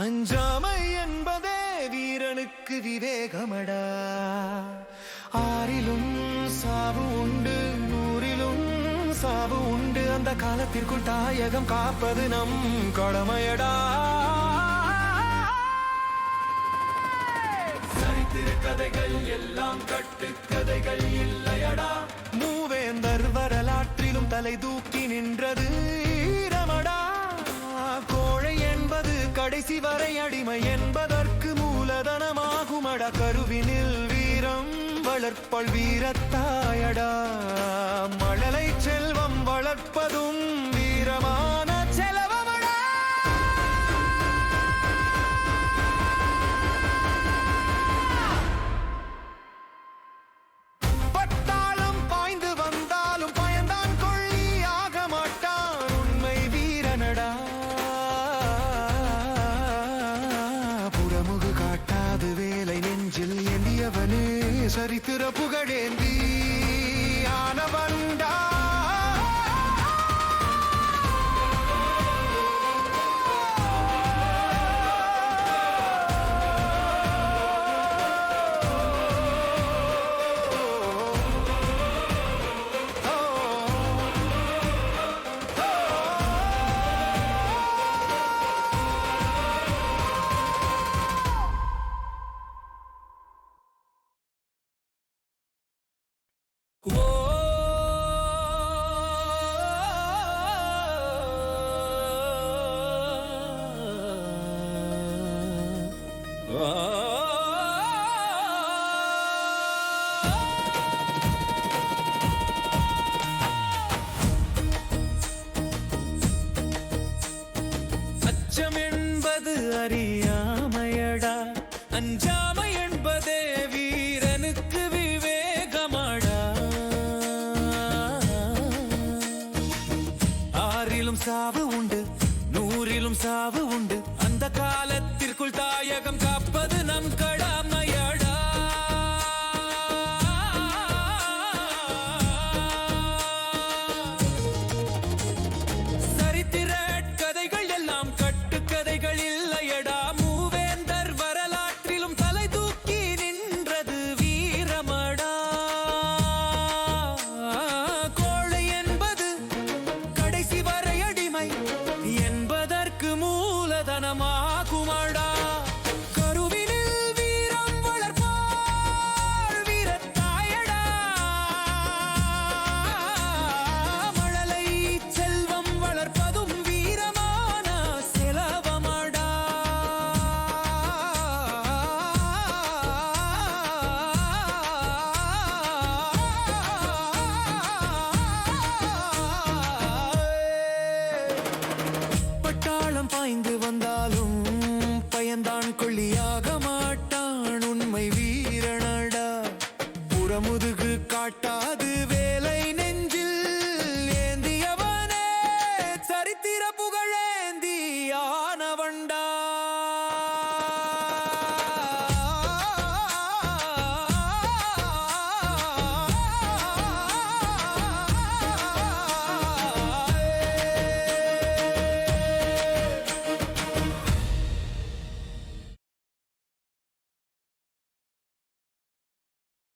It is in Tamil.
அஞ்சாமை என்பதே வீரனுக்கு விவேகமடா. ஆறிலும் சாவு உண்டு நூறிலும் சாவு உண்டு. அந்த காலத்திற்குள் தாயகம் காப்பது நம் கடமையடா. சரித்திர கதைகள் எல்லாம் கட்டுக்கதைகள் இல்லையடா. மூவேந்தர் வரலாற்றிலும் தலை தூக்கி நின்றது. கடைசி வரை அடிமை என்பதற்கு மூலதனமாகுமடா. கருவினில் வீரம் வளர்ப்பல் வீரத்தாயடா. மழலை செல்வம் வளர்ப்பதும் சரித்திர அறியாமையடா. அஞ்சாமை என்பதே வீரனுக்கு விவேகமாடா. ஆறிலும் சாவு கொள்ளியாக மாட்டான் உண்மை வீரனடா. புறமுதுகு காட்டாது வேலை நெஞ்சில் ஏந்தியவனே. சரித்திர புகழ